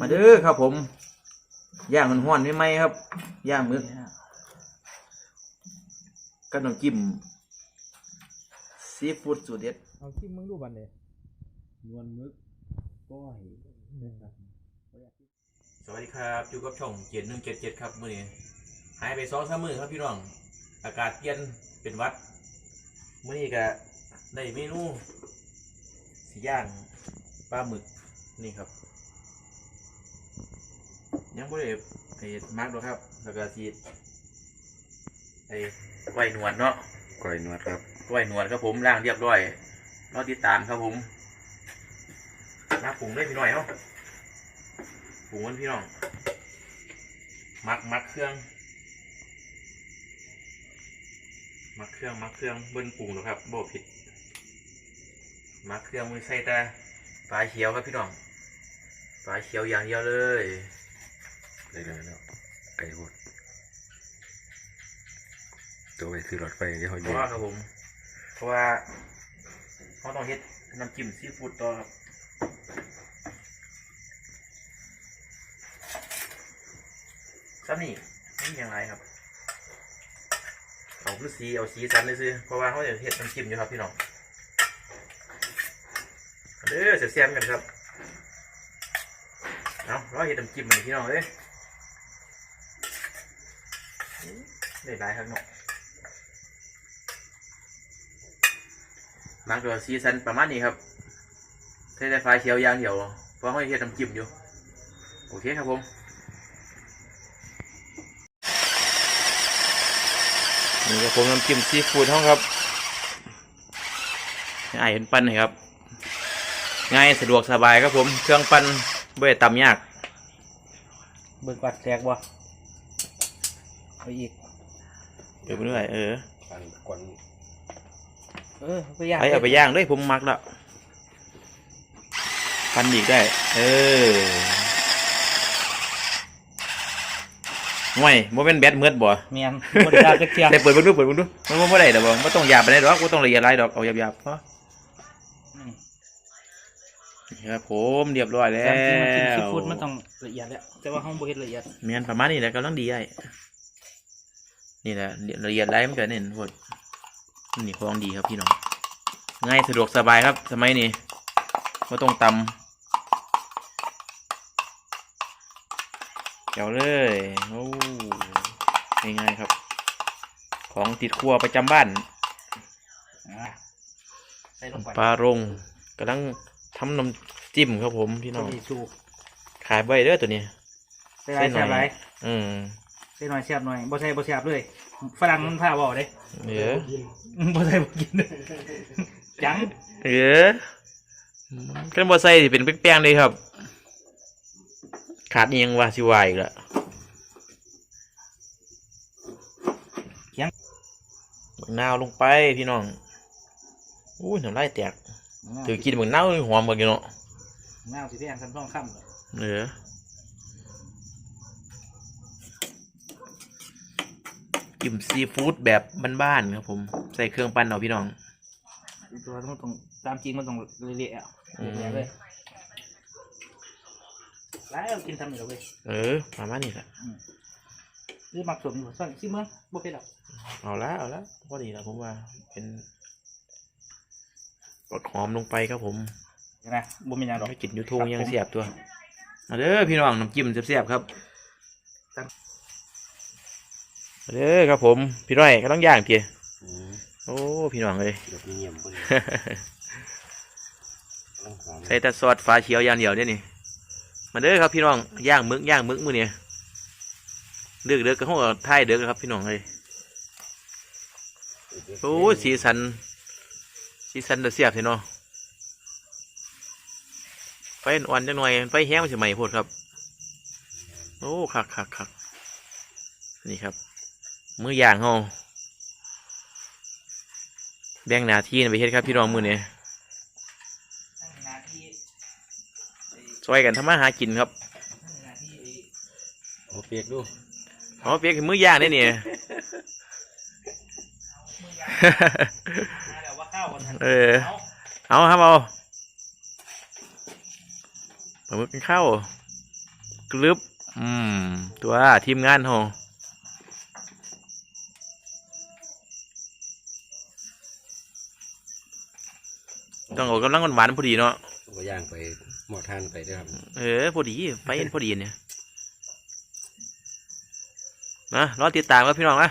มาเด้อครับ ผมย่างมันห้อนไม่ไหมครับย่างมึกกับน้ำจิ้มซีฟู้ดสูตรเด็ดเอาจิ้มมึงดูบันเลยนวลมึกก้อยนะครับสวัสดีครับอยู่กับช่องเจ็ดหนึ่งเจ็ดเจ็ดครับมื่อนี้หายไปสองสามมือครับพี่น้อง อากาศเย็นเป็นหวัดมื่อนี้ก็ได้เมนูสีย่างปลาหมึกนี่ครับ ยังไม่ได้ไอ้มาร์กหรอกครับแล้วก็สีไอ้ไว้หนวดเนาะก้อยนวดครับ ไว้หนวดครับผมล่างเรียบร้อยรอติดตามครับผมมาปรุงได้พี่หน่อยเนาะปรุงกันพี่น้อง มักมักเครื่อง มักเครื่องมักเครื่องเบิ้ลปรุงหรอกครับโบผิด มักเครื่องมือใส่แต่ปลาเขียวครับพี่น้องปลาเขียวอย่างเดียวเลย ได้แล้วแล้วไก่หดตัวไปซื้อรถไฟที่เขาเพเยราะว่าครับผม เพราะว่าเขาต้องเฮ็ดน้ำจิ้มซีฟู้ดต่อครับซ้ำนี่ไม่มีอย่างไรครับ เอาคือสีเอาสีสันเลยซื้อเพราะว่าเขาจะเฮ็ดน้ำจิ้มอยู่ครับพี่น้องเด้อเสียมกันครับ เอาเราเฮ็ดน้ำจิ้มมันพี่น้องเลย ได้หลายครับเนาะมักตัวซีซันประมาณนี้ครับใช้แต่ไฟเขียวย่างเดียวเพราะเขาเฮ็ดน้ำจิ้มอยู่ โอเคครับผมนี่ครับผมน้ำจิ้มซีฟู้ดห้องครับให้อายเห็นปั้นหน่อยครับ ง่ายสะดวกสบายครับผม เครื่องปั้นไม่ได้ตำยาก เบิกกัดแตกบ่เออีก เดี๋ยวไปเรื่อยเออปันกวนเออไปย่างไปเอาไปย่างด้วยผมมักแล้วปั้นอีกได้ เออห่วยโมเป็นแบดเมือดบ่เมียนบริการจักเทียแต่เปิดเบิ่งดูเปิดเบิ่งดูมันบ่ได้ดอกบ่บ่ต้องหยาบไปไหนใดดอกบ่ต้องละเอียดหลายดอกเอาหยาบๆพอนี่ครับผมเรียบร้อยแล้แซมที่มันกินซีวฟู้ดมันต้องละเอียดแล้วแต่ว่าห้องบ่เฮ็ดละเอียดแม่นประมาณนี้แหละกำลังดีไอ้ นี่แหละละเอียดหลายมันก็เน้นโพดนี่ของดีครับพี่น้องง่ายสะดวกสบายครับ สมัยนี้บ่ต้องตำเจ๋วเลยโอ้ง่ายๆครับ ของติดครัวประจำบ้านอะใส่ลงไปปลารงกำลังทำน้ำจิ้มครับผมพี่น้องดีชูขายใบเด้อตัวนี้ใส่หลายใส่แซ่บหหน่ลาอยยอืมใส่หน่อยแซ่บหน่อยบ่ใส่บ่แซ่บเลยฝรั่งมันพาเว้าเด้เออบ่ใส่บ่กินจังเออกันบ่ใส่สิเป็นแป้งๆเลยครับ ขาดอิหยังว่าสิวายอีกละบักนาวลงไปพี่น้องอู้ยน้ำลายแตกถือกินบักนาวหอมกันอยู่เนาะน้าวสิแพงซ้ำทองคำเลยเออ จิ้มซีฟู้ดแบบบ้านๆครับผม ใส่เครื่องปั้นเอาพี่น้อง ตัวมันต้องตามจริงมันต้องเละๆอะอืมเละๆเลยแล้วกินทำเหนียวเว้ยเออประมาณนี้แหละหรือมักสมอยู่ซ่อนซิเมืองบ่เป็นหรอกเอาละเอาละพอดีแล้วผมว่าเป็นกดหอมลงไปครับผมนะบ่มีหยังดอกให้กินอยูทูบยังเสียบตัวมาเด้อพี่น้องน้ำจิ้มเสียบๆครับมา เด้อครับผม พี่น้อยก็ต้องย่างเพียอืมโอ้พี่น้องเลยยกเงียบๆพอดีต้องหอมใส่แต่ซอสฟ้าเขียวอย่างเดียวเนี่ยนี่มาเด้อครับพี่น้องย่างมึกย่างมึกมื้อนี้เลือกเลือกก็ห้องท้ายเดือกครับพี่น้องเลยโอ้ยสีสัน สีสันเดือดเสียบเห็นเนาะไฟอ่อนจังหน่อยไฟแห้งมันจะไหม้โพดครับ โอ้คักคักคักนี่ครับ มือย่างเฮาแบ่งหน้าที่ไปเฮ็ดครับพี่น้องมื้อนี้หน้าที่ช่วยกันทำมาหากินครับหน้าที่เอาเปียกดูอ๋อเปียกมือย่างได้เนี่ยมือยางมาแล้วว่าข้าวคนทันเออเอาเอาครับเอาปลาหมึกกินข้าวกรึบอืม ตัวทีมงานโห ต้องเอากำลังหวานๆพอดีเนาะก็ย่างไปหมอทานไปด้วยครับเออพอดีไฟเอ็นพอดีเนี่ยนะรอติดตามครับพี่น้องนะ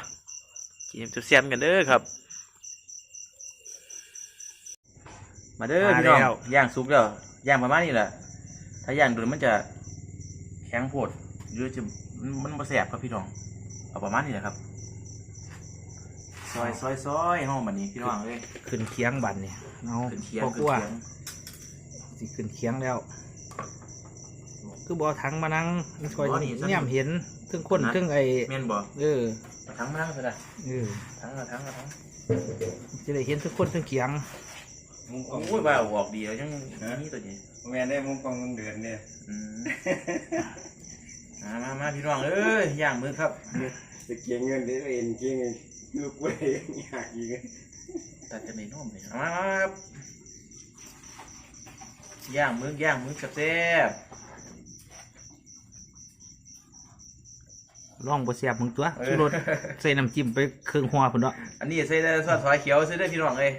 กินจะเสียมกันเด้อครับ มาเด้อพี่น้องย่างสุกแล้วย่างประมาณนี้แหละถ้าย่างโดนมันจะแข็งโพดหรือจะมันมันบ่แสบครับพี่น้องเอาประมาณนี้แหละครับ ซอยซอยซอยห้องแบบนี้พี่น้องเลยขึ้นเคียงบันนี่เอาขึ้นเคียงพอขึ้กนว่าเคียงสิขึ้นเคียงแล้ว คือบ่เอาถังมานั่งคอยเนี่ยเห็นทึ่งคนทึ่งไอ้แม่นบ่เออเอาทั้งมานั่งเถอะนะเออทั้งเอาทั้งเอาทั้งจะได้เห็นทุกคนทึ่งเคียงมุมกล้องโอ้ยว่าเอาออกดีแล้วยังนี่ตัวนี้แม่ได้มุมกล้องเดือนเนี่ยอืมมามามาพี่น้องเอ้ยย่างมือครับจะเกียงเงินได้เองเกียงเงิน ลูกเว้ยอยากยิงตัดจะไม่นุ่มเลยเอามามามาครับย่างมือย่างมือกับแซ่บลองบ่เสียบมึงตัวเออชูรสใส่น้ำจิ้มไปเครื่องหัวพุ่นเนาะอันนี้ใส่ได้ซอสซอยเขียวซื้อได้พี่น้องเลย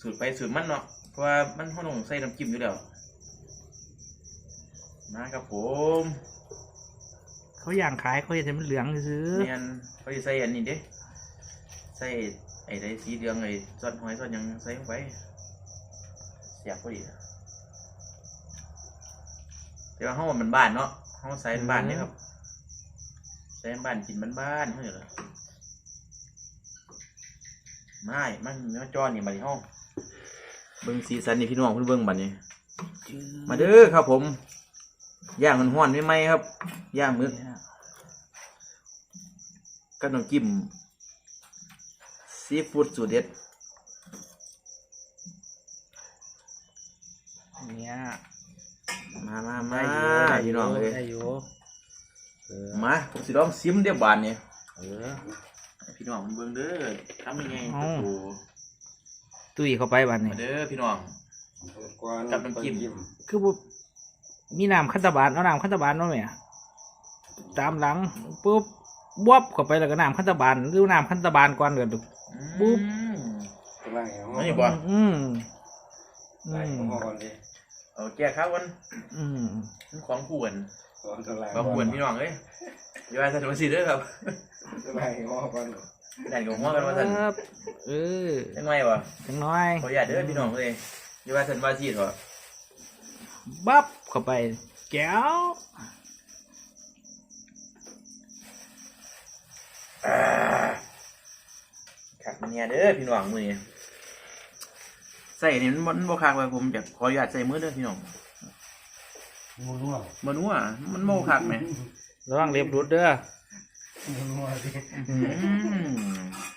สูตรไปสูตรมันเนาะเพราะว่ามันเขาต้องใส่น้ำจิ้มอยู่แล้วมาครับผม เขาย่างขายเขาเห็นให้มันเหลืองซื้อเนียนเขาจะใส่อันนี้เด้ใส่ไอ้ไดสีเหลืองไอ้ซอสหอยซอสหยังใส่ลงไปเสียบพอดีนะแต่ว่าห้องมันบ้านเนาะห้องใส่บ้านเนี่ยครับใส่บ้านกินบ้านบ้านๆเขาเหรอไม่มันมันจอนี่มาที่ห้องเบิ้งสีสันนี่พี่น้องเพิ่นเบิ้งบัดนี้ มาเด้อครับผม ย่างมันห้อนไม่ไหมครับ ย่างมึกกับน้ำจิ้มซีฟู้ดสูตรเด็ดเนี่ยมามามาได้อยู่ได้อพี่ยู่น้องเลยได้อยู่เออมาผมสิลองซิมเดียวบานเนี่ยเออให้พี่น้องมันเบิ่งเด้อทำยังไงเอ้าโอ้โหตุ้ยเข้าไปบัดนี้มาเด้อพี่น้องกับน้ำจิ้มคือบ่ มีน้ำขั้นตะบานเอาน้ำขั้นตะบานมาไหมตามหลังปุ๊บบวบเข้าไปแล้วก็น้ำขั้นตะบานหรือน้ำขั้นตะบานก่อนเดือดปุ๊บอืมกำลังอย่างนี่บ่อืมอืไล่มของพ่อก่อนดิเอาแก้ข้าวกันอืมมันของผู้กันสอนตัวไล่ของผู้กันพี่น้องเอ้ยอย่าว่าสันว่าสิเด้อครับตัวไล่ของพ่อก่อนแดนกับหัวกันว่าสันครับเออจังไงวะจังน้อยขออย่าตเด้อพี่น้องเลยอย่าว่าสันว่าสิเถอะบับ เข้าไปแก้วขัดเนี่ยเด้อพี่น้องมือนี้ใส่นี่มันมันบ่คักไว้ผมจะขออนุญาตใส่มือเด้อพี่น้องงูนัวมันนัวมันโมคักไหมระวังเล็บรุดเด้องูนัวดิอืม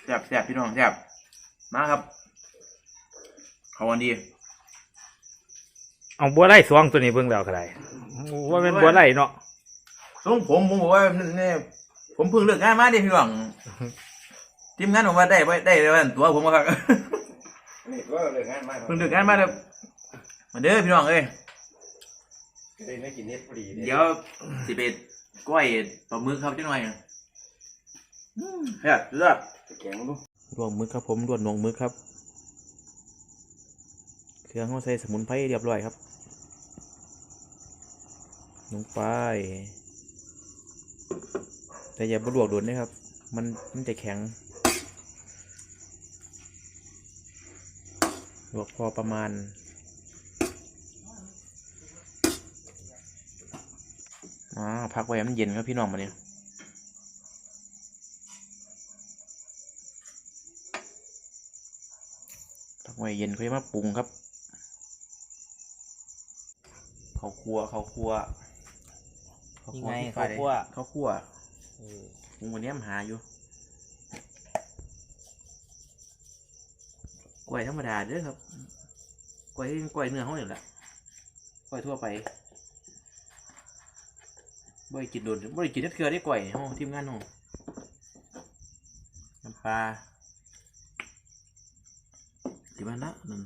แซ่บแซ่บพี่น้องแซ่บมาครับ เขาวันดี เอาบัวไล่สวงตัวนี้เบิ่งแล้วก็ได้ว่าเป็นบัวไล่เนาะทรงผมผมบอกว่าเนี่ยผมเพิ่งเลิกงานมาเด้พี่น้องทีมงานผมว่าได้ไว้ได้ไว้ตัวผมว่าครับนี่ก็เลยงานมากเพิ่งเลิกงานมาเด้อมาเด้อพี่น้องเอ้ยได้ไม่กินเน็ตพอดีเดี๋ยวสิไปก้อยปลาหมึกครับจังหน่อยอืมเฮ้ยเลือดแกงดูลวงมึกครับผมลวงนงมึกครับ เครื่องเขาใส่สมุนไพรเรียบร้อยครับ ลงไป แต่อย่าบลวกโดนนะครับ มันมันจะแข็งลวกพอประมาณ อ่า พักไว้ให้มันเย็นครับพี่น้องมาเนี่ยพักไว้เย็นค่อยมาปรุงครับ เขาวคั่วข้าวคั่ว นี่คั่วไงที่ข้าวคั่ว ข้าวคั่วเออปรุงวันนี้มันหาอยู่ กล้วยธรรมดาเด้อครับ กล้วยกล้วยเนื้อเขาเนี่ยแหละกล้วยทั่วไปบ่ได้กินโดนบ่ได้กินนัดเกลือได้ก่อยห้องทีมงานห้องน้ำปลาสิบ้านละนั่น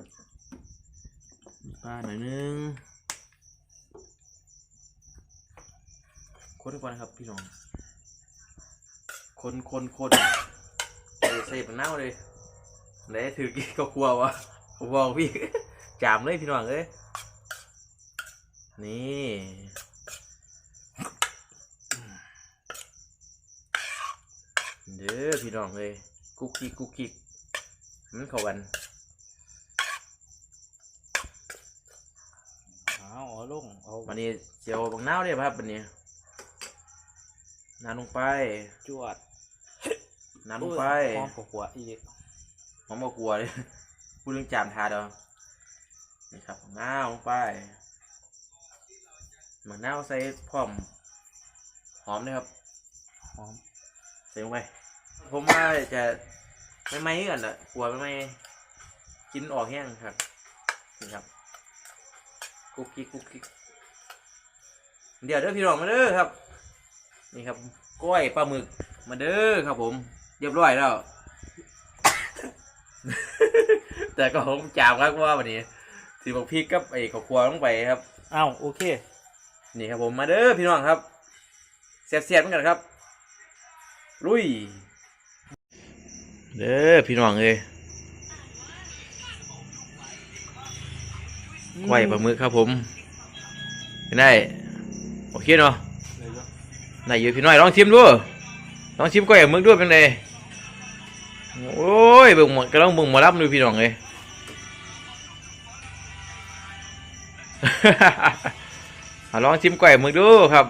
น้ำปลาหน่อยนึง คนก่อนนะครับ พี่น้อง คนคนคนเออใส่ปังเน่าเลยได้ถือกี่ก็กลัววะผมบอกพี่จามเลยพี่น้องเอ้ยนี่เด้อพี่น้องเลยกุ๊กกิ๊กกุ๊กกิ๊กมันเข้ากันเอาเอาลงเอาวันนี้เจียวบังเน่าเลยครับวันนี้ น้ำลงไป จวดน้ำลงไปหอมกว่าหัวอีกหอมกลัวเลยพูดเรื่องจามทาเด้อนี่ครับบังเน่าลงไปมะนาวใส่พร้อม หอมนะครับ หอม ใส่ลงไป ผมว่าจะไม่ไหม้กันอะกลัวไม่ไหม้กินออกแห้งครับ นี่ครับ กุ๊กกิ๊กกุ๊กกิ๊กเดี๋ยวเด้อพี่น้องมาเด้อครับ นี่ครับกล้วยปลาหมึกมาเด้อครับผม เรียบร้อยแล้ว แต่ก็ผมจามครับว่าวันนี้สีบอกพริกกับไอ้ข้าวคั่วลงไปครับเอาโอเค นี่ครับผมมาเด้อพี่น้องครับเสียบๆเหมือนกันครับ ลุย เด้อพี่น้องเอ้ยไหวปลาหมึกครับผมเป็นได้ โอเคเนาะ ไหนอยู่พี่น้อยลองชิมดูลองชิมก้อยปลาหมึกด้วยเป็นไงโอ้ยเบิ่งหมดก็ต้องเบิ่งหมารับดูพี่น้องเอ้ยเอาลองชิมก้อยปลาหมึกดูครับ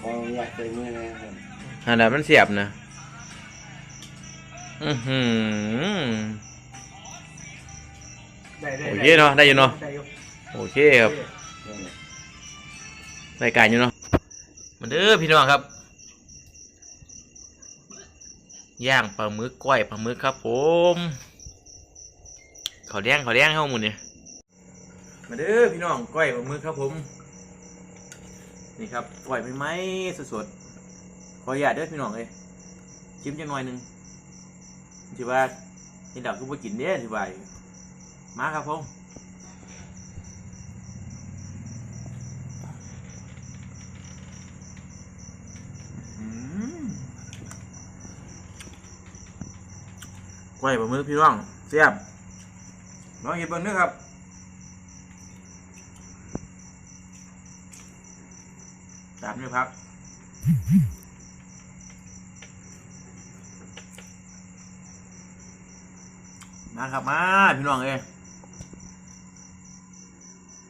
ขออยากใส่มือนะครับอันนั้นมันเสียบนะอือหือได้ได้โอเคเนาะได้อยู่เนาะได้อยู่โอเคครับรายการอยู่เนาะมา เด้อพี่น้องครับ ย่างปลาหมึกก้อยปลาหมึกครับ ผมขาวแดงขาวแดงเข้ามุนเนี่ยมาเด้อพี่น้องก้อยปลาหมึกครับผม นี่ครับก้อยไม่ไหมสดๆขออนุญาเด้อพี่น้องเลยจิ้มจังหน่อยหนึ่งที่ว่าเห็นดอกก็บ่กินเด้อที่ว่ามาครับผม อืม กล้วยปลาหมึกพี่น้องเสียบน้องเห็ดเบิ้งเด้อครับตามด้วยพักมาครับมาพี่น้องเอ้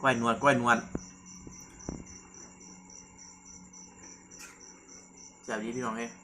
กล้วยนวดกล้วยนวดแซ่บดีพี่น้องเอ้